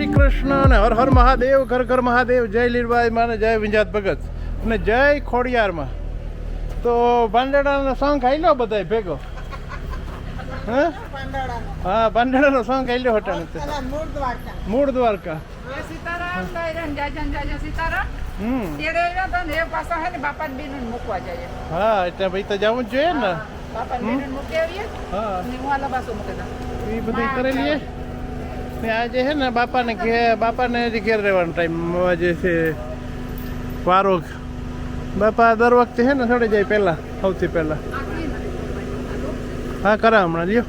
શ્રી કૃષ્ણ અને હર હર મહાદેવ ઘર ઘર મહાદેવ જય લીલબાઈ માને જય વિંજાત ભગત અને જય ખોડિયારમાં. તો પાંડેડાનો સોંગ ખાઈ લો બધાય ભેગો? હા? હા પાંડેડાનો સોંગ ખાઈ લો હટાણે મૂળ દ્વારકા. હે ને બાપા બેન મૂકવા જઈએ હા એટલે ભાઈ તો જવું જ જોઈએ ને. બાપા મૂકી આવીએ. હા. એ બધું કરી લઈએ ને આજે છે ને બાપાને ઘેર બાપાને હજી ઘેર રહેવાનો ટાઈમ આજે છે વારો બાપા દર વખતે છે ને સડે જાય પહેલા, સૌથી પહેલા. હા, કરા હમણાં, લ્યો.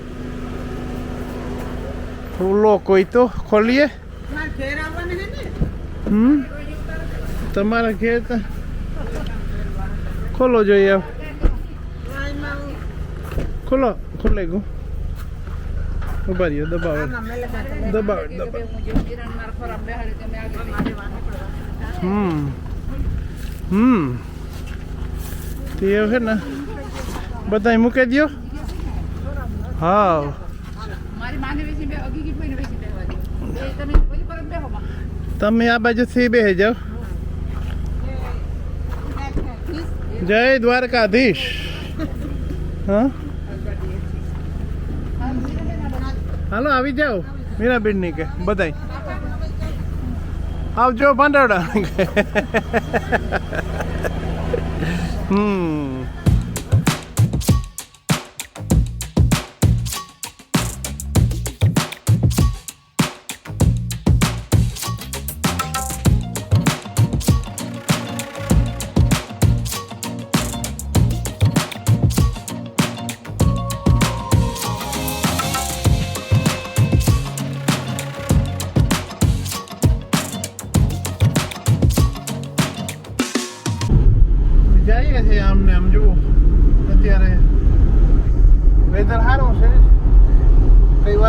ઓલો કોઈ તો ખોલીએ. હમ? તમારા ઘેર તો ખોલો જોઈએ ખોલો, ખોલે ગયું ઊભા રહ્યો દબાવો દબાવો દબાવો હમ હમ તે છે ને બધા મૂકી દો હા તમે આ બાજુથી બેસી જાઓ જય દ્વારકાધીશ હા હાલો આવી જાઓ. મીરાબેનની કે બધાય. આવજો પાંડવડા હમ.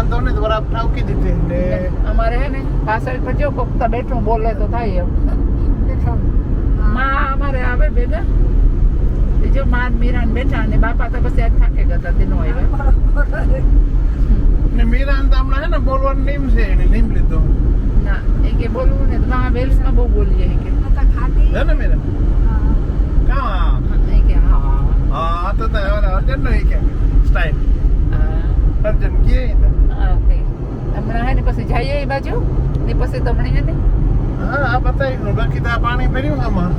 વાંધો નહીં દ્વારા બરાબર ઠાવકી દીધી ને અમારે હે ને પાછળ પર જો કોકતા બેઠું બોલે તો થાય એમ. માં અમારે આવે ભેગા. બીજો જો માં ને ને બેઠા અને બાપા તો પછી આજ થાકે ગયા તેનો આવ્યા. ને મીરાન તો હમણાં હે ને બોલવાનું નીમ છે એને નીમ લીધો. ના એ કે બોલવું ને તો વેલ્સમાં બહુ બોલીએ એ કે. હે ને મીરા કાં? એ કે હા. હા તો તો હવે અર્જન નો કે સ્ટાઇલ. અર્જન કે હા, હમણાં હે ને પછી જઈએ એ બાજુ? ને પછી તમને હે ને? હા આ બતાવી બાકી તો પાણી ભર્યું આમાં.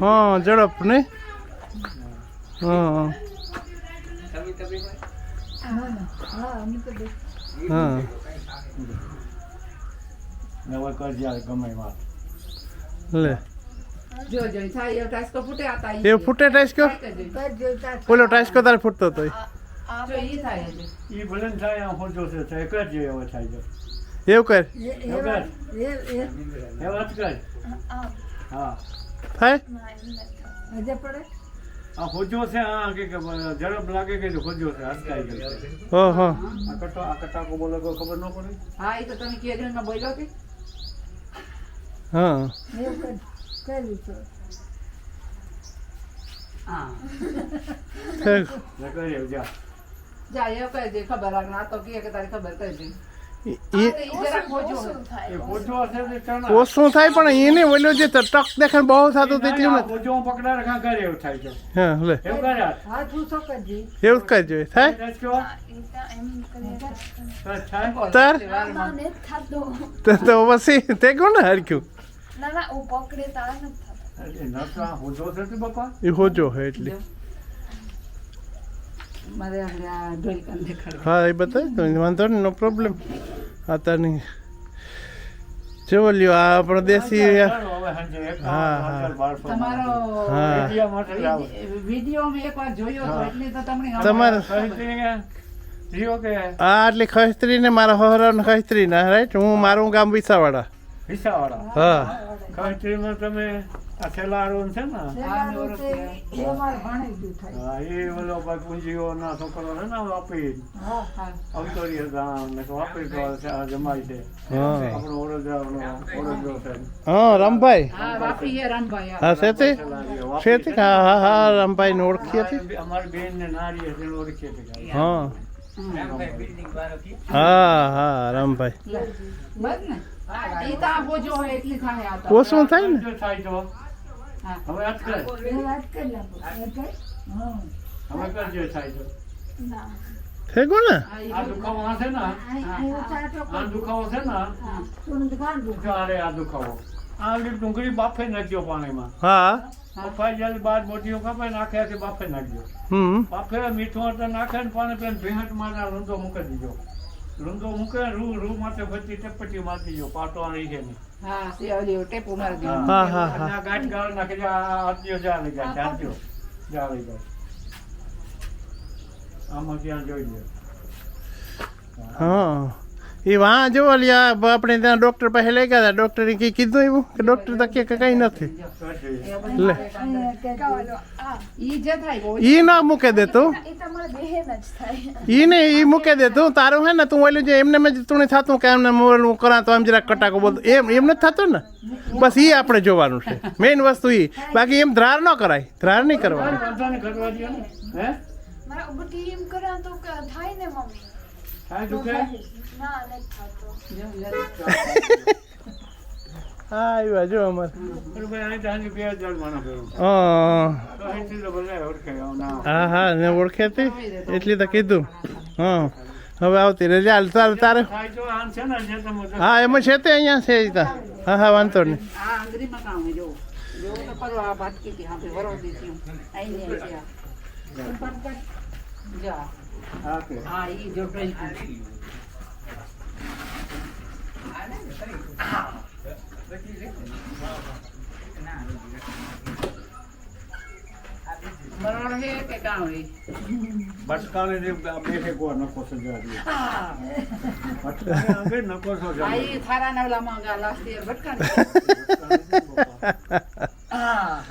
હા ઝડપ નહીં હા હા. ને. લે. એ ફૂટે ટાઈસ્કો ઓલો ટાઈસ્કો તારે ફૂટતો હતો ને એવું કર. કર. હા? થાય આ હોજો છે આ કે કે ઝડપ લાગે કે હોજો છે હસકાઈ ગયો છે. ઓહો આ કટો આ કટાકો બોલે કોઈ ખબર ન પડે? હા એ તો તમે કેરીઓ માં બોલ્યો કે. હા. હા. ઠીક. ને જા. જા એ કહી દે ખબર લાગે આ તો કે તારી ખબર કરી દે. ઓછું થાય પણ એને ઓલો જે ટક દેખાણ બહુ થતું તેટલું ના, ના, નથી હોજો પકડા રાખા કરે એવું થાય છે. હા લે. એવું જ કરજો થાય? તાર? તો તો પછી તે કોને હરખ્યું? ના ના હું પકડે તારા નથી થતા. એ નતો આ હોજો છે તે બાપા? એ હોજો હે એટલે. મારે. હા એ બતાવી તો વાંધો નહીં નો પ્રોબ્લેમ હા તારની જો લ્યો આ આપણો દેશી હવે સાંજે એક હા, હા. તમારે હા. એટલે ખસ્ત્રી ને મારા હોરા ખસ્ત્રી ના રાઈટ હું મારું ગામ વિસાવાડા. વિસાવાડા. હા. ખરીદીમાં તમે આ છેલ્લારું છે ને. હા એ ઓલો ભાઈ પૂંજીઓ ના છોકરો છે ને વાપી. હા. અવતરી હતા ને વાપી તો છે આ જમાઈ છે. હા. આપણો વડોદરાનો વડોદરો છે. હા રામભાઈ. હા વાપી હે રામભાઈ હા. હા શેતી શેતી હા હા હા રામભાઈ ને ઓળખી હતી? અમારી- અમારી બેન ને નારી હતી ઓળખી હતી હા. હા હા રામભાઈ. બસ ને. ઓછું થાય ને? જો થાય તો હા. હવે આજ કર હવે કરજો થાય તો. ના. થઈ ને આ દુખાવો હશે ને? આ દુખાવો છે ને? ચાલે આ દુખાવો. આ ડુંગળી બાફે નાખ્યો પાણીમાં. હા. બફાઈ જાય બાદ મોટીઓ કપાઈ નાખે આખી બાફે નાખજો બાફે મીઠું એટલે નાખે ને પાણી પેન ભીહટમાં રૂંધો મૂકી દીજો રૂંધો મૂકે રૂ રૂ માટે બધી ટપટી મારી દીજો પાટો રહી છે નહીં. હા સે ઓલી ટેપુ મારી દીધું. હા, હા, હા. ગાંઠ ગાળ નાખી દે આ આદિયો જા લઈ જાય ચાલજો જા લઈ જાય આમાં ત્યાં જોઈ લે. હા. એ વાં જો લ્યા આપણે ત્યાં ડોક્ટર પાસે લઈ ગયા હતા. ડોક્ટરે કઈ કીધું એવું? કે ડોક્ટર તો કે કંઈ નથી. લે. ઈ ના મૂકે બહેન જ ઈ ને ઈ મૂકે દેતું. તારું હે ને, તું ઓલું જે એમને મેં તું થતું કે એમને મોલું કરા તો આમ જરાક કટાકો બોલ. એમ એમ નથી થતું ને? બસ ઈ આપણે જોવાનું છે. મેઇન વસ્તુ ઈ. બાકી એમ ધ્રાર ન કરાય. ધ્રાર નહીં કરવાની. દે હે આવ્યા જો અમારે. હા. હા હા ને ઓળખે હતી એટલી તો કીધું. હા. હવે આવતી રહે ચાલ ચાલ તારે. હા એમાં છે તે અહીંયા છે. હા હા વાંધો નહીં. આ આંગળીમાં કામ હોય, જો. હતી હું. આઈ આઈ. હા હા, ઈ જો ઢોલકી. બરોબર છે કે કાં હોય? જે બેઠે કો નકો સજા દે ભટકાને અંગે નકો સજા આ દે ઈ થારાના ગા last year ભટકાને. હા.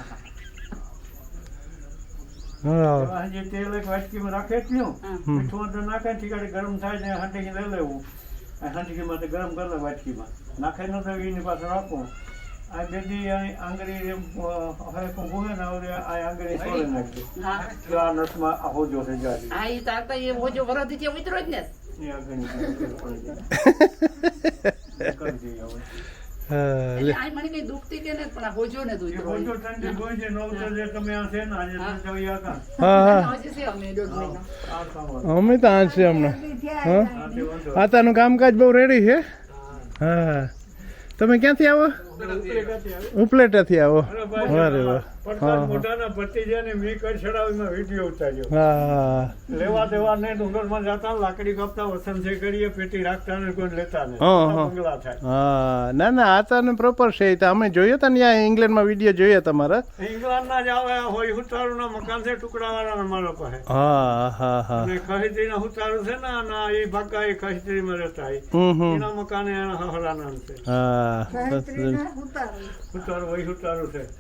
હા આ જે તેલ એક વાટકીમાં રાખે જ લ્યો મીઠું અંદર નાખે ને ઠીકાડે ગરમ થાય ને હાંડી લઈ લેવું. આ હાંડી માટે ગરમ કરી લે વાટકીમાં. નાખે ન તો એની પાસે રાખો આ બેદી આંગળી હવે હોય ને હવે આ આંગળી નાખજો. તો આ નસમાં આ હોજો થઈ જાય હા, એ તો એ હોજો વરોધી છે, ઉતરો જ ને. એ આગળ કરી દઈએ હવે. અમે ત્યાં. આ તો આ છે હમણાં. હા. આ તે આતાનું કામકાજ બહુ રેડી છે? હા. તમે ક્યાંથી આવો? ઉપલેટાથી આવો. વારે વાહ. પડતા હા, હા. મોઢાના પતી ને મેં કઈ ચડાવીમાં વીડિયો ઉતાર્યો. હા લેવા દેવા ને ડુંગરમાં જતા લાકડી કાપતા વસંત કરીએ પેટી રાખતા ને કોઈ લેતા ને હા, હા. બંગલા થાય. હા ના ના આ તો પ્રોપર છે તો. અમે જોયો હતા ને ત્યાં ઇંગ્લેન્ડમાં વીડિયો જોયો તમારા. ઇંગ્લેન્ડના જ આવે હોય હુતારુના મકાન છે ટુકડાવાળાના મારા પાસે. હા હા હા અને હુતારું છે ને ના એ ભાગા એ ખહીતીમાં રહેતા એના મકાને એના હહરાના છે. હા બસ હુતારું.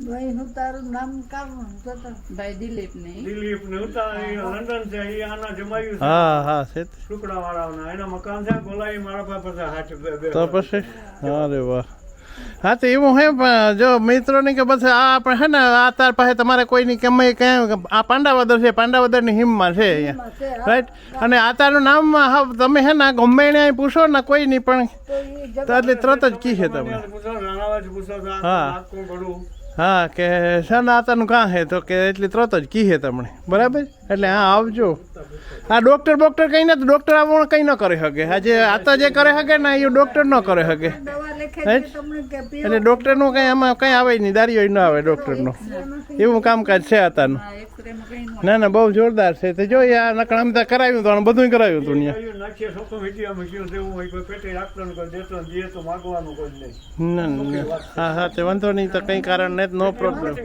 વહી હુતારું છે ભાઈ દિલીપ ને દિલીપ ને લંડન છે એ આના જમાયું છે. હા હા છે ટુકડા વાળાના એના મકાન છે બોલાવી મારા પાસે હાથ બે- બે તો પછી? અરે વાહ. હા તો એવું હે પણ જો મિત્રોની કે પછી આ આપણે હે ને આ તાર પાસે તમારે કોઈની કમાઈ ક્યાં આ પાંડાવદર છે પાંડાવદરની હિમમાં છે અહીંયા. રાઈટ અને આ તારું નામ હા તમે હે ને ગમે એને અહીં પૂછો ને કોઈ નહીં પણ તો એટલે તરત જ કી છે તમને. પૂછો રાણાવાજ પૂછો તો આ હા. હા, કે શાના આતાનું કાં હે તો કે એટલી તરત જ કી છે તમને. બરાબર? એટલે હા, આવજો. આ ડૉક્ટર બોક્ટર કંઈ નથી ડૉક્ટર આવવાનું કંઈ ન કરી શકે. આજે આતા જે કરે શકે ને એ ડૉક્ટર ન કરે શકે? એટલે ડૉક્ટરનું કંઈ આમાં કંઈ આવે નહીં દારીઓ ન આવે ડૉક્ટરનું એવું કામકાજ છે આતાનું. નો ના બહુ જોરદાર છે. તે જો આ નકળ આમ કરાવ્યું હતું બધું કરાવ્યું હતું ને કોઈ દેતો ને તો હા હા તે વાંધો નહીં તો કંઈ કારણ નહીં નો પ્રોબ્લેમ